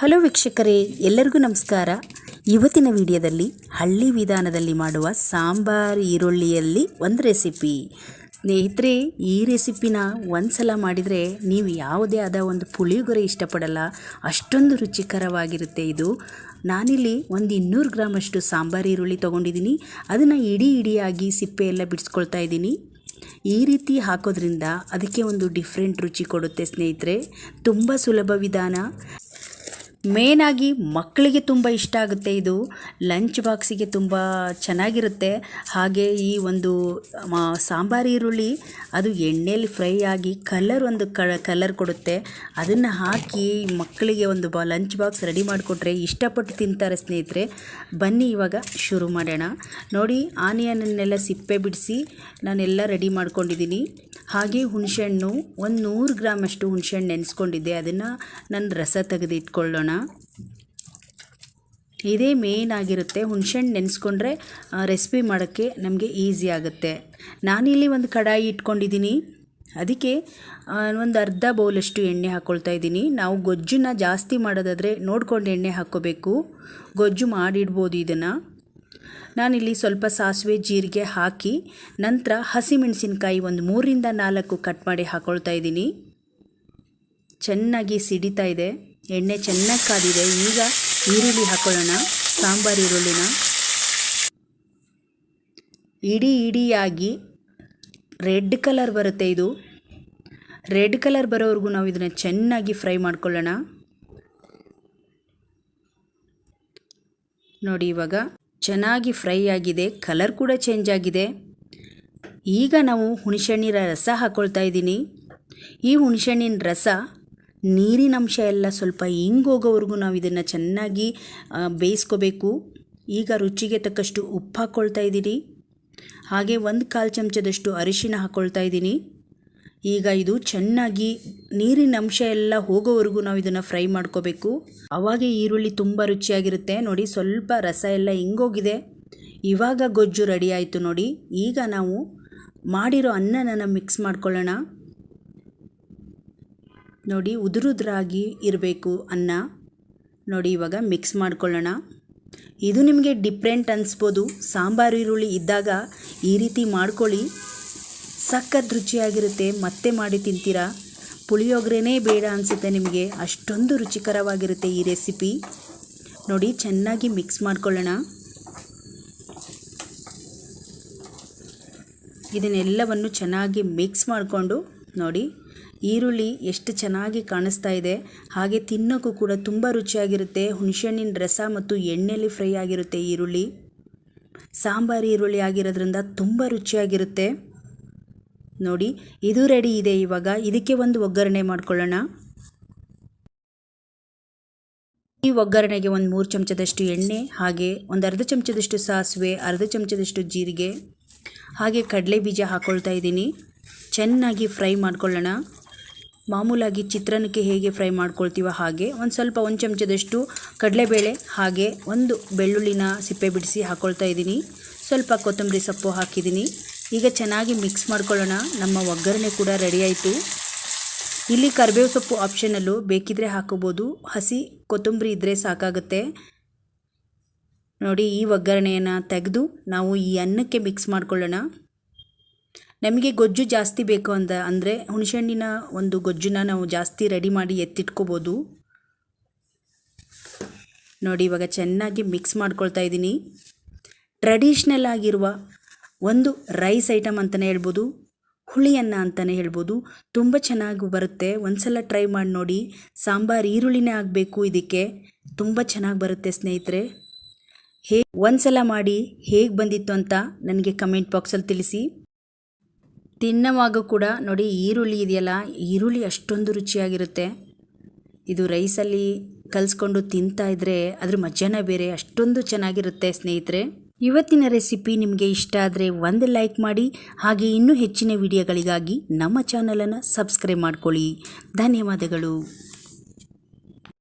Hello ವೀಕ್ಷಕರೇ, ಎಲ್ಲರಿಗೂ ನಮಸ್ಕಾರ. ಇವತ್ತಿನ ವಿಡಿಯೋದಲ್ಲಿ ಹಳ್ಳಿ ವಿಧಾನದಲ್ಲಿ ಮಾಡುವ ಸಾಂಬಾರ್ ಈರುಳ್ಳಿಯಲ್ಲಿ ಒಂದು ರೆಸಿಪಿ. ಸ್ನೇಹಿತರೆ, ಈ ರೆಸಿಪಿನ ಒಂದ್ಸಲ ಮಾಡಿದರೆ ನೀವು ಯಾವುದೇ ಆದ ಒಂದು ಪುಳಿಯೋಗರೆ ಇಷ್ಟಪಡಲ್ಲ. ಅಷ್ಟೊಂದು ರುಚಿಕರವಾಗಿರುತ್ತೆ ಇದು. ನಾನಿಲ್ಲಿ ಒಂದು ಇನ್ನೂರು ಗ್ರಾಮಷ್ಟು ಸಾಂಬಾರ್ ಈರುಳ್ಳಿ ತೊಗೊಂಡಿದ್ದೀನಿ. ಅದನ್ನು ಇಡೀ ಇಡಿಯಾಗಿ ಸಿಪ್ಪೆ ಎಲ್ಲ ಬಿಡಿಸ್ಕೊಳ್ತಾ ಇದ್ದೀನಿ. ಈ ರೀತಿ ಹಾಕೋದ್ರಿಂದ ಅದಕ್ಕೆ ಒಂದು ಡಿಫ್ರೆಂಟ್ ರುಚಿ ಕೊಡುತ್ತೆ ಸ್ನೇಹಿತರೆ. ತುಂಬ ಸುಲಭ ವಿಧಾನ. ಮೇನಾಗಿ ಮಕ್ಕಳಿಗೆ ತುಂಬ ಇಷ್ಟ ಆಗುತ್ತೆ. ಇದು ಲಂಚ್ ಬಾಕ್ಸಿಗೆ ತುಂಬ ಚೆನ್ನಾಗಿರುತ್ತೆ. ಹಾಗೆ ಈ ಒಂದು ಸಾಂಬಾರು ಈರುಳ್ಳಿ, ಅದು ಎಣ್ಣೆಯಲ್ಲಿ ಫ್ರೈ ಆಗಿ ಕಲರ್ ಒಂದು ಕಲರ್ ಕೊಡುತ್ತೆ. ಅದನ್ನು ಹಾಕಿ ಮಕ್ಕಳಿಗೆ ಒಂದು ಬ, ಲಂಚ್ ಬಾಕ್ಸ್ ರೆಡಿ ಮಾಡಿಕೊಟ್ರೆ ಇಷ್ಟಪಟ್ಟು ತಿಂತಾರೆ ಸ್ನೇಹಿತರೆ. ಬನ್ನಿ ಇವಾಗ ಶುರು ಮಾಡೋಣ. ನೋಡಿ, ಆನಿಯನನ್ನೆಲ್ಲ ಸಿಪ್ಪೆ ಬಿಡಿಸಿ ನಾನೆಲ್ಲ ರೆಡಿ ಮಾಡ್ಕೊಂಡಿದ್ದೀನಿ. ಹಾಗೆ ಹುಣಸೆಹಣ್ಣು, ಒಂದು ನೂರು ಗ್ರಾಮಷ್ಟು ಹುಣಸೆಹಣ್ಣು ನೆನೆಸ್ಕೊಂಡಿದ್ದೆ. ಅದನ್ನು ನಾನು ರಸ ತೆಗೆದಿಟ್ಕೊಳ್ಳೋಣ. ಇದೇ ಮೇನ್ ಆಗಿರುತ್ತೆ. ಹುಣಸೆಹಣ್ಣು ನೆನೆಸ್ಕೊಂಡ್ರೆ ರೆಸಿಪಿ ಮಾಡೋಕ್ಕೆ ನಮಗೆ ಈಸಿ ಆಗುತ್ತೆ. ನಾನಿಲ್ಲಿ ಒಂದು ಕಡಾಯಿ ಇಟ್ಕೊಂಡಿದ್ದೀನಿ ಅದಕ್ಕೆ ಒಂದು ಅರ್ಧ ಬೌಲಷ್ಟು ಎಣ್ಣೆ ಹಾಕ್ಕೊಳ್ತಾ ಇದ್ದೀನಿ. ನಾವು ಗೊಜ್ಜನ್ನ ಜಾಸ್ತಿ ಮಾಡೋದಾದರೆ ನೋಡ್ಕೊಂಡು ಎಣ್ಣೆ ಹಾಕ್ಕೋಬೇಕು. ಗೊಜ್ಜು ಮಾಡಿಡ್ಬೋದು ಇದನ್ನು. ನಾನಿಲ್ಲಿ ಸ್ವಲ್ಪ ಸಾಸಿವೆ ಜೀರಿಗೆ ಹಾಕಿ ನಂತರ ಹಸಿಮೆಣಸಿನ್ಕಾಯಿ ಒಂದು ಮೂರಿಂದ ನಾಲ್ಕು ಕಟ್ ಮಾಡಿ ಹಾಕೊಳ್ತಾ ಇದ್ದೀನಿ. ಚೆನ್ನಾಗಿ ಸಿಡಿತಾ ಇದೆ. ಎಣ್ಣೆ ಚೆನ್ನಾಗಿ ಕಾದಿದೆ. ಈಗ ಈರುಳ್ಳಿ ಹಾಕೊಳ್ಳೋಣ. ಸಾಂಬಾರು ಈರುಳ್ಳಿನ. ಇಡೀ ಇಡಿಯಾಗಿ ರೆಡ್ ಕಲರ್ ಬರುತ್ತೆ ಇದು. ರೆಡ್ ಕಲರ್ ಬರೋವರೆಗೂ ನಾವು ಇದನ್ನು ಚೆನ್ನಾಗಿ ಫ್ರೈ ಮಾಡ್ಕೊಳ್ಳೋಣ. ನೋಡಿ ಇವಾಗ ಚೆನ್ನಾಗಿ ಫ್ರೈ ಆಗಿದೆ, ಕಲರ್ ಕೂಡ ಚೇಂಜ್ ಆಗಿದೆ. ಈಗ ನಾವು ಹುಣಸೆಹಣ್ಣಿನ ರಸ ಹಾಕ್ಕೊಳ್ತಾ ಇದ್ದೀನಿ. ಈ ಹುಣಸೆಹಣ್ಣಿನ ರಸ ನೀರಿನಂಶ ಎಲ್ಲ ಸ್ವಲ್ಪ ಹಿಂಗೋಗೋವರೆಗೂ ನಾವು ಇದನ್ನು ಚೆನ್ನಾಗಿ ಬೇಯಿಸ್ಕೋಬೇಕು. ಈಗ ರುಚಿಗೆ ತಕ್ಕಷ್ಟು ಉಪ್ಪು ಹಾಕ್ಕೊಳ್ತಾ ಇದ್ದೀನಿ. ಹಾಗೆ ಒಂದು ಕಾಲು ಚಮಚದಷ್ಟು ಅರಿಶಿನ ಹಾಕ್ಕೊಳ್ತಾ ಇದ್ದೀನಿ. ಈಗ ಇದು ಚೆನ್ನಾಗಿ ನೀರಿನ ಅಂಶ ಎಲ್ಲ ಹೋಗೋವರೆಗೂ ನಾವು ಇದನ್ನು ಫ್ರೈ ಮಾಡ್ಕೋಬೇಕು. ಅವಾಗೆ ಈರುಳ್ಳಿ ತುಂಬ ರುಚಿಯಾಗಿರುತ್ತೆ. ನೋಡಿ, ಸ್ವಲ್ಪ ರಸ ಎಲ್ಲ ಹಿಂಗೋಗಿದೆ. ಇವಾಗ ಗೊಜ್ಜು ರೆಡಿ ಆಯಿತು ನೋಡಿ. ಈಗ ನಾವು ಮಾಡಿರೋ ಅನ್ನನ ಮಿಕ್ಸ್ ಮಾಡ್ಕೊಳ್ಳೋಣ. ನೋಡಿ, ಉದುರುದ್ರಾಗಿ ಇರಬೇಕು ಅನ್ನ. ನೋಡಿ, ಇವಾಗ ಮಿಕ್ಸ್ ಮಾಡ್ಕೊಳ್ಳೋಣ. ಇದು ನಿಮಗೆ ಡಿಫ್ರೆಂಟ್ ಅನಿಸ್ಬೋದು. ಸಾಂಬಾರು ಈರುಳ್ಳಿ ಇದ್ದಾಗ ಈ ರೀತಿ ಮಾಡ್ಕೊಳ್ಳಿ. ಸಖತ್ ರುಚಿಯಾಗಿರುತ್ತೆ. ಮತ್ತೆ ಮಾಡಿ ತಿಂತೀರಾ? ಪುಳಿಯೋಗರೆನೇ ಬೇಡ ಅನಿಸುತ್ತೆ ನಿಮಗೆ. ಅಷ್ಟೊಂದು ರುಚಿಕರವಾಗಿರುತ್ತೆ ಈ ರೆಸಿಪಿ. ನೋಡಿ, ಚೆನ್ನಾಗಿ ಮಿಕ್ಸ್ ಮಾಡ್ಕೊಳ್ಳೋಣ. ಇದನ್ನೆಲ್ಲವನ್ನು ಚೆನ್ನಾಗಿ ಮಿಕ್ಸ್ ಮಾಡಿಕೊಂಡು, ನೋಡಿ, ಈರುಳ್ಳಿ ಎಷ್ಟು ಚೆನ್ನಾಗಿ ಕಾಣಿಸ್ತಾ ಇದೆ. ಹಾಗೆ ತಿನ್ನೋಕ್ಕೂ ಕೂಡ ತುಂಬ ರುಚಿಯಾಗಿರುತ್ತೆ. ಹುಣಸೆಹಣ್ಣಿನ ರಸ ಮತ್ತು ಎಣ್ಣೆಯಲ್ಲಿ ಫ್ರೈ ಆಗಿರುತ್ತೆ ಈರುಳ್ಳಿ. ಸಾಂಬಾರು ಈರುಳ್ಳಿ ಆಗಿರೋದ್ರಿಂದ ತುಂಬ ರುಚಿಯಾಗಿರುತ್ತೆ. ನೋಡಿ, ಇದು ರೆಡಿ ಇದೆ ಇವಾಗ. ಇದಕ್ಕೆ ಒಂದು ಒಗ್ಗರಣೆ ಮಾಡ್ಕೊಳ್ಳೋಣ. ಈ ಒಗ್ಗರಣೆಗೆ ಒಂದು ಮೂರು ಚಮಚದಷ್ಟು ಎಣ್ಣೆ, ಹಾಗೆ ಒಂದು ಅರ್ಧ ಚಮಚದಷ್ಟು ಸಾಸಿವೆ, ಅರ್ಧ ಚಮಚದಷ್ಟು ಜೀರಿಗೆ, ಹಾಗೆ ಕಡಲೆ ಬೀಜ ಹಾಕ್ಕೊಳ್ತಾ ಇದ್ದೀನಿ. ಚೆನ್ನಾಗಿ ಫ್ರೈ ಮಾಡ್ಕೊಳ್ಳೋಣ. ಮಾಮೂಲಾಗಿ ಚಿತ್ರಾನ್ನಕ್ಕೆ ಹೇಗೆ ಫ್ರೈ ಮಾಡ್ಕೊಳ್ತೀವೋ ಹಾಗೆ ಒಂದು ಸ್ವಲ್ಪ ಒಂದು ಚಮಚದಷ್ಟು ಕಡಲೆಬೇಳೆ, ಹಾಗೆ ಒಂದು ಬೆಳ್ಳುಳ್ಳಿನ ಸಿಪ್ಪೆ ಬಿಡಿಸಿ ಹಾಕ್ಕೊಳ್ತಾ ಇದ್ದೀನಿ. ಸ್ವಲ್ಪ ಕೊತ್ತಂಬರಿ ಸೊಪ್ಪು ಹಾಕಿದ್ದೀನಿ. ಈಗ ಚೆನ್ನಾಗಿ ಮಿಕ್ಸ್ ಮಾಡ್ಕೊಳ್ಳೋಣ. ನಮ್ಮ ಒಗ್ಗರಣೆ ಕೂಡ ರೆಡಿ ಆಯಿತು. ಇಲ್ಲಿ ಕರಿಬೇವು ಸೊಪ್ಪು ಆಪ್ಷನಲ್ಲೂ ಬೇಕಿದ್ರೆ ಹಾಕೋಬೋದು. ಹಸಿ ಕೊತ್ತಂಬರಿ ಇದ್ದರೆ ಸಾಕಾಗುತ್ತೆ. ನೋಡಿ, ಈ ಒಗ್ಗರಣೆಯನ್ನು ತೆಗೆದು ನಾವು ಈ ಅನ್ನಕ್ಕೆ ಮಿಕ್ಸ್ ಮಾಡ್ಕೊಳ್ಳೋಣ. ನಮಗೆ ಗೊಜ್ಜು ಜಾಸ್ತಿ ಬೇಕು ಅಂದ, ಅಂದರೆ ಹುಣಸೆಹಣ್ಣಿನ ಒಂದು ಗೊಜ್ಜನ್ನ ನಾವು ಜಾಸ್ತಿ ರೆಡಿ ಮಾಡಿ ಎತ್ತಿಟ್ಕೋಬೋದು. ನೋಡಿ, ಇವಾಗ ಚೆನ್ನಾಗಿ ಮಿಕ್ಸ್ ಮಾಡ್ಕೊಳ್ತಾ ಇದ್ದೀನಿ. ಟ್ರೆಡಿಷ್ನಲ್ ಆಗಿರುವ ಒಂದು ರೈಸ್ ಐಟಮ್ ಅಂತಲೇ ಹೇಳ್ಬೋದು, ಹುಳಿಯನ್ನ ಅಂತಲೇ ಹೇಳ್ಬೋದು. ತುಂಬ ಚೆನ್ನಾಗಿ ಬರುತ್ತೆ. ಒಂದ್ಸಲ ಟ್ರೈ ಮಾಡಿ ನೋಡಿ. ಸಾಂಬಾರು ಈರುಳ್ಳಿನೇ ಆಗಬೇಕು ಇದಕ್ಕೆ. ತುಂಬ ಚೆನ್ನಾಗಿ ಬರುತ್ತೆ ಸ್ನೇಹಿತರೆ. ಹೇ, ಒಂದ್ಸಲ ಮಾಡಿ ಹೇಗೆ ಬಂದಿತ್ತು ಅಂತ ನನಗೆ ಕಮೆಂಟ್ ಬಾಕ್ಸಲ್ಲಿ ತಿಳಿಸಿ. ತಿನ್ನವಾಗ ಕೂಡ ನೋಡಿ ಈರುಳ್ಳಿ ಇದೆಯಲ್ಲ, ಈರುಳ್ಳಿ ಅಷ್ಟೊಂದು ರುಚಿಯಾಗಿರುತ್ತೆ. ಇದು ರೈಸಲ್ಲಿ ಕಲಿಸ್ಕೊಂಡು ತಿಂತಾ ಇದ್ದರೆ ಅದ್ರ ಮಜಾನೇ ಬೇರೆ, ಅಷ್ಟೊಂದು ಚೆನ್ನಾಗಿರುತ್ತೆ ಸ್ನೇಹಿತರೆ. ಇವತ್ತಿನ ರೆಸಿಪಿ ನಿಮಗೆ ಇಷ್ಟ ಆದರೆ ಒಂದು ಲೈಕ್ ಮಾಡಿ, ಹಾಗೆ ಇನ್ನೂ ಹೆಚ್ಚಿನ ವಿಡಿಯೋಗಳಿಗಾಗಿ ನಮ್ಮ ಚಾನಲನ್ನು ಸಬ್ಸ್ಕ್ರೈಬ್ ಮಾಡ್ಕೊಳ್ಳಿ. ಧನ್ಯವಾದಗಳು.